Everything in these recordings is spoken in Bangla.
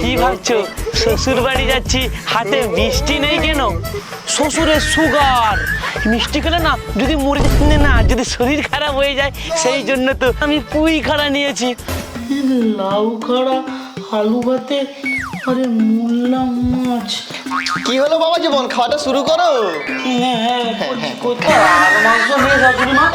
কি ভাবছ? শ্বশুর বাড়ি যাচ্ছি হাতে মিষ্টি নেই কেন? শ্বশুরের সুগার। মিষ্টি খেলে না যদি মরে যেতে না যদি শরীর খারাপ হয়ে যায় সেই জন্য তো আমি পুই খাড়া নিয়েছি। লাউ খাড়া আলু ভাতে আরে মোল্লা মাছ। কি হলো বাবা জীবন খাওয়াটা শুরু করো। হ্যাঁ কোথায়? আর মাংস নিয়ে শাশুড়ি মা?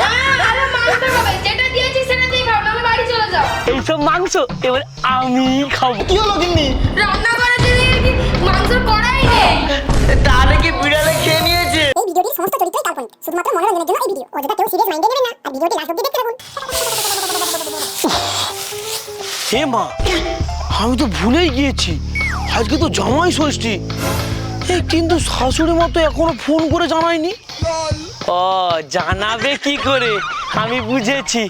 আরে মাংস খাবে যেটা দিয়েছি সেটা দিয়ে খাও নাহলে বাড়ি চলে যাও এইসব মাংস এবার আমি খাব। কি হলো গিন্নি? রান্না করে দিদি মাংস করাই নেই তাহলে কি বিড়ালে খেয়ে নিয়েছে? এই ভিডিওটির সমস্ত চরিত্রই কাল্পনিক শুধুমাত্র মনোরঞ্জনের জন্য এই ভিডিও। অযথা কেউ সিরিয়াস মাইন্ডে নেবেন না আর ভিডিওটি লাস্ট অব্দি দেখতে থাকুন। হে মা আমি তো ভুলেই গিয়েছি। আজকে তো জামাই ষষ্ঠী। এই কিন্তু শাশুড়ি মতো এখনও ফোন করে জানায়নি। ও জানাবে কি করে? আমি বুঝেছি।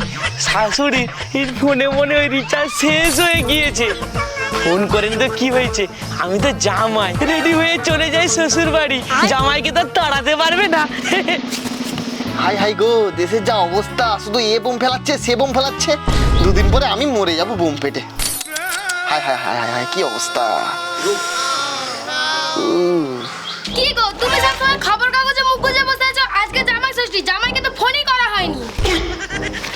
শাশুড়ি ফোনে মনে ওই রিচার্জ শেষ হয়ে গিয়েছে। ফোন করেন তো কি হয়েছে? আমি তো জামাই। রেডি হয়ে চলে যাই শ্বশুর বাড়ি জামাইকে তো তাড়াতে পারবে না। হাই হাই গো দেশের যা অবস্থা শুধু এ বোম ফেলাচ্ছে সে বোম ফেলাচ্ছে। দুদিন পরে আমি মরে যাব বোম পেটে। Hi hi hi hi hi কি অবস্থা? কি গো তুমি সবসময় খবর কাগজে মুখ গুজে বসে আছো আজকে জামাই ষষ্ঠী জামাইকে তো ফোনই করা হয়নি।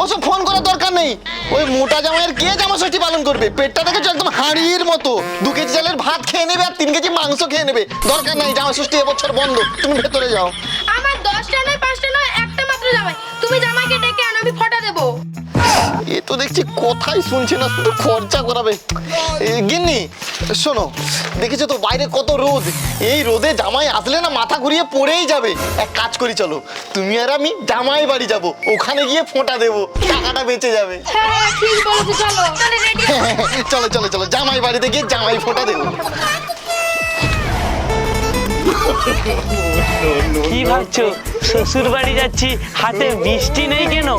ওসব ফোন করার দরকার নেই। ওই মোটা জামাইয়ের কে জামা ষষ্ঠী পালন করবে? পেটটা দেখেছ একদম হাঁড়ির মতো। দু কেজি চালের ভাত খেয়ে নেবে আর তিন কেজি মাংস খেয়ে নেবে। দরকার নাই জামা ষষ্ঠী এবছর বন্ধ। তুমি ভেতরে যাও। আমার দশটা নয় পাঁচটা নয় একটা মাত্র জামাই। তুমি জামাইকে ডেকে আনো আমি ফটো দেবো। এ তো দেখছি কথাই শুনছে না শুধু খরচা করাবে। গিন্নি শোনো দেখেছ তো বাইরে কত রোদ? এই রোদে জামাই আসলে না মাথা ঘুরিয়ে পড়েই যাবে। এক কাজ করি চলো। তুমি আর আমি জামাই বাড়ি যাব। ওখানে গিয়ে ফোঁটা দেবো। টাকাটা বেঁচে যাবে। হ্যাঁ হ্যাঁ চলো চলো চলো চলো। জামাই বাড়িতে গিয়ে জামাই ফোঁটা দেবো। কি ভাবছ? শ্বশুর বাড়ি যাচ্ছি হাতে বৃষ্টি নেই কেন?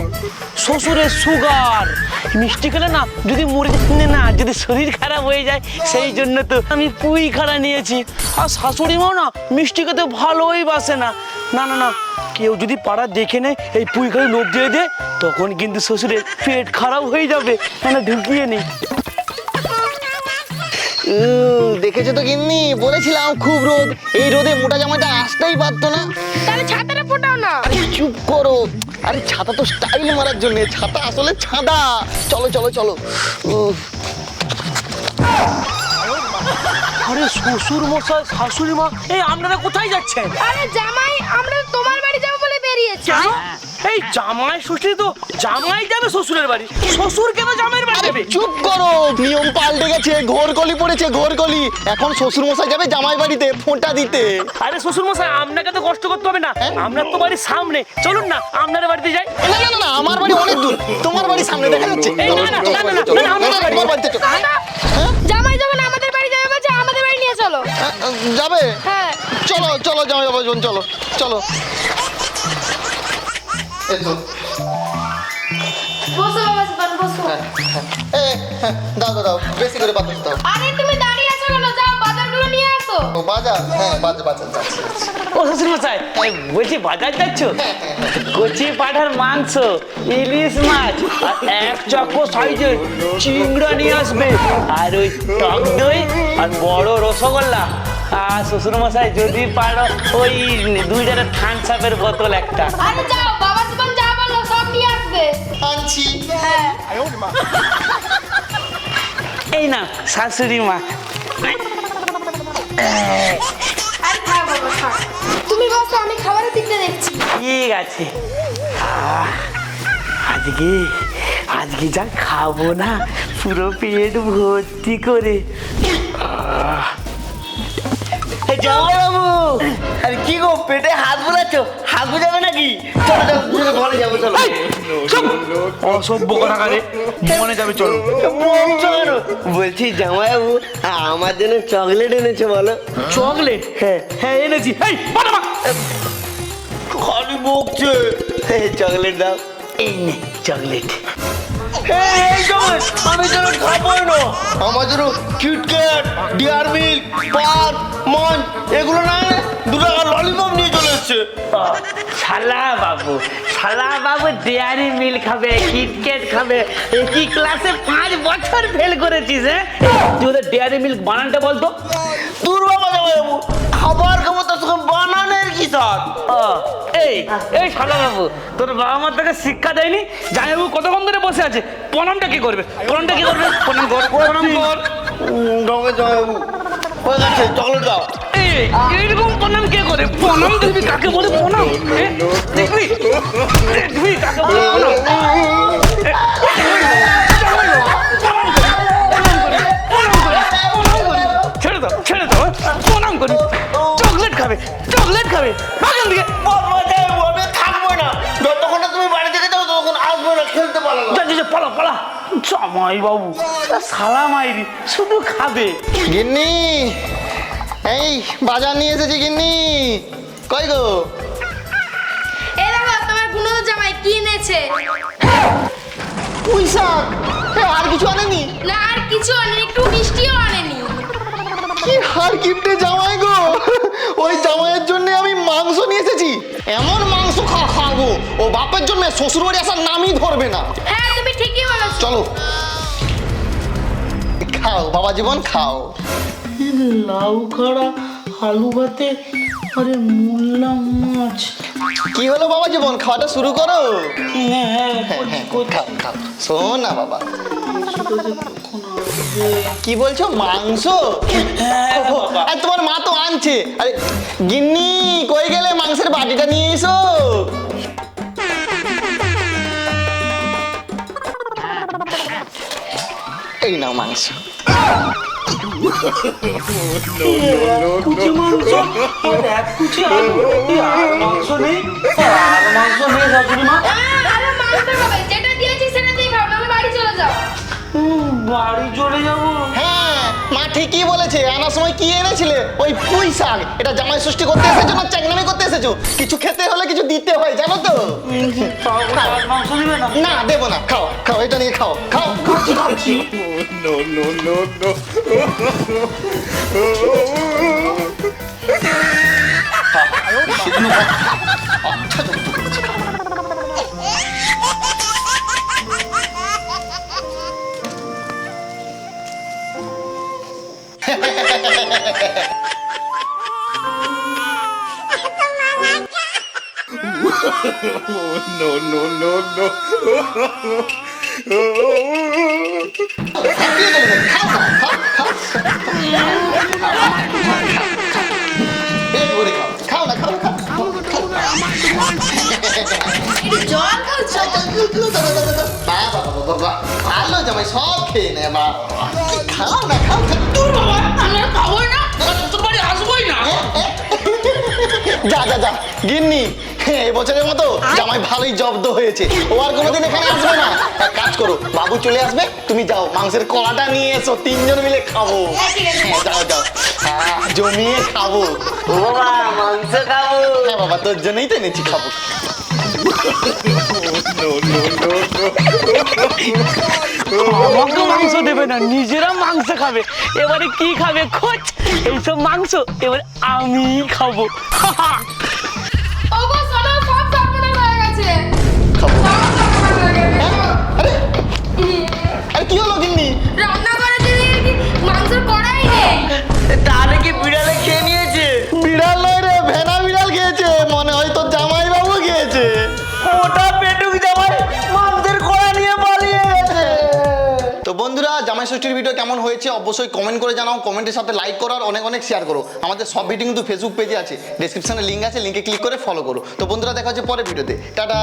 শ্বশুরের সুগার। মিষ্টি খেলে না যদি মরে যেতে না যদি শরীর খারাপ হয়ে যায় সেই জন্য তো আমি পুই খাড়া নিয়েছি। আর শাশুড়ি মাও না মিষ্টি খেতে ভালোই বাসে না। না না না কেউ যদি পাড়া দেখে নেয় এই পুই খাড়ি লোভ দিয়ে দেয় তখন কিন্তু শ্বশুরের পেট খারাপ হয়ে যাবে না ঢুকিয়ে নেই। উম, দেখেছ তো গিন্নি? বলেছিলাম খুব রোদ এই রোদে মোটা জামাটা আসতেই পারতো না। তাহলে ছাতাটা ফোটাও না। চুপ করো। আরে ছাতা তো স্টাইল মারার জন্য ছাতা আসলে ছাদা। চলো চলো চলো। আরে শ্বশুর মশাই শাশুড়ি মা এই আপনারা কোথায় যাচ্ছেন? আরে জামাই আমরা তোমার বাড়ি যাব বলে বেরিয়েছি। এই জামাই ষষ্ঠী তো জামাই যাবে শ্বশুরের বাড়ি। শ্বশুর কেন জামাইয়ের বাড়ি যাবে? চুপ করো নিয়ম পাল্টে গেছে ঘোর গলি পড়েছে ঘোর গলি এখন শ্বশুর মশাই যাবে জামাই বাড়িতে ফোঁটা দিতে। আরে শ্বশুর মশাই আপনাকে তো কষ্ট করতে হবে না। আপনার তো বাড়ির সামনে। চলুন না আপনার বাড়িতে যাই। না না না, আমার বাড়ি অনেক দূর। তোমার বাড়ি সামনে দেখা যাচ্ছে। এই, চলো, না, না, না, না, না, না, না, না, আমার বাড়িতে চলো। জামাই যখন আমাদের বাড়ি যাবে বলছে আমাদের বাড়ি নিয়ে চলো। হ্যাঁ, যাবে? হ্যাঁ। চলো চলো জামাই বাবা চলো চলো। এসো বসো বাবা জীবন বসো। এ, হ্যাঁ, দাও দাও দাও বেশি করে বাতাস দাও। আরে তুমি দাঁড়িয়ে আছো কেন? যাও বাজারগুলো নিয়ে আসো। ও বাজার? হ্যাঁ বাজার বাজার যাচ্ছি। ও শ্বশুর মশাই এই, বলছি বাজার যাচ্ছ? কচি পাঠার মাংস ইলিশ মাছ আর এক চক্কর সাইজের চিংড়া নিয়ে আসবে। আর ওই টক দই আর বড় রসগোল্লা। আর শ্বশুর মশাই যদি পারো ওই দুই থামস আপের বোতল একটা। আরে যাও বাবা আনছি হ্যাঁ। এই না শাশুড়ি মা। তুমি বসো আমি খাবারের দিকটা দেখছি। ঠিক আছে। আহ, আজকে আজকে যা খাব না পুরো পেট ভর্তি করে। জামাইবাবু আরে কি গো পেটে হাত বুলাচ্ছ? হাত যাবে নাকি? চলো চলো ঘরে যাব চলো। অসভ্য কথা কারে মনে যাবে চলো। বলছি জামাইবাবু আমার জন্য চকলেট এনেছো বলো। চকলেট? হ্যাঁ। হ্যাঁ এনেছি। এই বাবা! খালি বকছে চকলেট দাও। এই নে চকলেট আমি চকলেট খাবোই না। আমার কিটক্যাট ডিয়ার মিল্ক পান মঞ্চ এগুলো না দু টাকা ললিপপ নিয়ে চলে এসছে। শালা বাবু শালা বাবু ডেয়ারি মিল খাবে কিটকেট খাবে। একই ক্লাসে পাঁচ বছর ফেল করেছিস হ্যাঁ? তুই ওদের ডেয়ারি মিল্ক বানানটা বলতো। দূর বাবা যাব খাবার খাব তার সঙ্গে বানানের কি স্যার ও, এই এই শালা বাবু তোর বাবা মার তোকে শিক্ষা দেয়নি? জামাইবাবু কতক্ষণ ধরে বসে আছে? প্রণামটা কি করবে? প্রণামটা কি করবে? প্রণাম কর প্রণাম কর। ডগে যাব হয়ে গেছে চকলেট দাও এই এইরকম প্রণাম কে করে? প্রণাম দেখবি কাকে বলে প্রণাম? দেখবি? দেখবি কাকে বলে প্রণাম? ছেড়ে দাও ছেড়ে দাও প্রণাম করি। চকলেট খাবে। চকলেট খাবে? ভাগান দিকে বাবা যাব আমি থাকব না। যতক্ষণ তুমি বাড়ি থেকে যাও ততক্ষণ আসব না খেলতে পারো পালা পালা। জামাই বাবু সালা মাইরি শুধু খাবে। গিন্নি এই বাজার নিয়ে এসেছি গিন্নি। কই গো? এই দেখো তোমার গুণধর জামাই কি এনেছে? পুঁই শাক। এ, আর কিছু আনেনি? না আর কিছু আনেনি একটু মিষ্টিও আনেনি। কি হার কিপটে জামাই গো? ওই জামাইয়ের জন্য মাংস নিয়ে এসেছি। এমন মাংস খাওয়া খাওয়াবো। ও বাপের জন্য শ্বশুর বাড়ি আসার নামই ধরবে না। হ্যাঁ তুমি ঠিকই বলেছ। চলো। খাও বাবা জীবন খাও। লাউ খাড়া আলু ভাতে আরে মোল্লা মাছ। কি হলো বাবা জীবন খাওয়াটা শুরু করো। হ্যাঁ হ্যাঁ, হ্যাঁ, খাও খাও। শোন না বাবা। কি বলছো মাংস? আর তোমার মা তো আনছে। আরে গিন্নি কই গেলে মাংসের বাটিটা নিয়ে এসো? এই নাও মাংস। কুচি মাংস? এক কুচি আলু আর মাংস নেই। আর মাংস নেই শাশুড়ি মা। বাড়ি চলে যাও। উম, বাড়ি চলে যাব। হ্যাঁ মা ঠিকই বলেছে আনার সময় কি এনেছিলে? ওই পুঁই শাক। এটা জামাই ষষ্ঠী করতে এসেছ না চ্যাংনামি করতে এসেছ? কিছু খেতে হলে কিছু দিতে হয় জানো তো? না? দেবো না। খাও খাও এটা নিয়ে খাও না খাও না, খাও জল বাবা বাবা বাবা ভালো জামাই সব খেয়ে নে বাবা খাও না খাও খাও দূর বাবা। আমি আর যা যা যা। গিন্নি এই বছরের মতো জামাই ভালোই জব্দ হয়েছে। ও আর কোনোদিন এখানে আসবে না। এক কাজ করো বাবু চলে আসবে তুমি যাও মাংসের কড়াটা নিয়ে এসো তিনজন মিলে খাব। হ্যাঁ। হ্যাঁ, যাও যাও। হ্যাঁ জমিয়ে খাব। বাবা মাংস খাব। হ্যাঁ বাবা তোর জন্যই তো এনেছি খাব। আমাকে মাংস দেবে না নিজেরা মাংস খাবে। এবারে কি খাবে? খোঁজ। এইসব মাংস এবারে আমি খাব। হয়ে কি হলো গিন্নি? রান্না করে দিদি মাংসের কড়াই নেই। তাহলে কি বিড়ালে ষষ্ঠীর ভিডিও কেমন হয়েছে, অবশ্যই কমেন্ট করে জানাও কমেন্টের সাথে লাইক করো আর অনেক অনেক শেয়ার করো। আমাদের সব ভিডিও কিন্তু ফেসবুক পেজে আছে। ডিসক্রিপশনে লিঙ্ক আছে লিঙ্কে ক্লিক করে ফলো করো। তো বন্ধুরা, দেখা হচ্ছে পরে ভিডিওতে টাটা!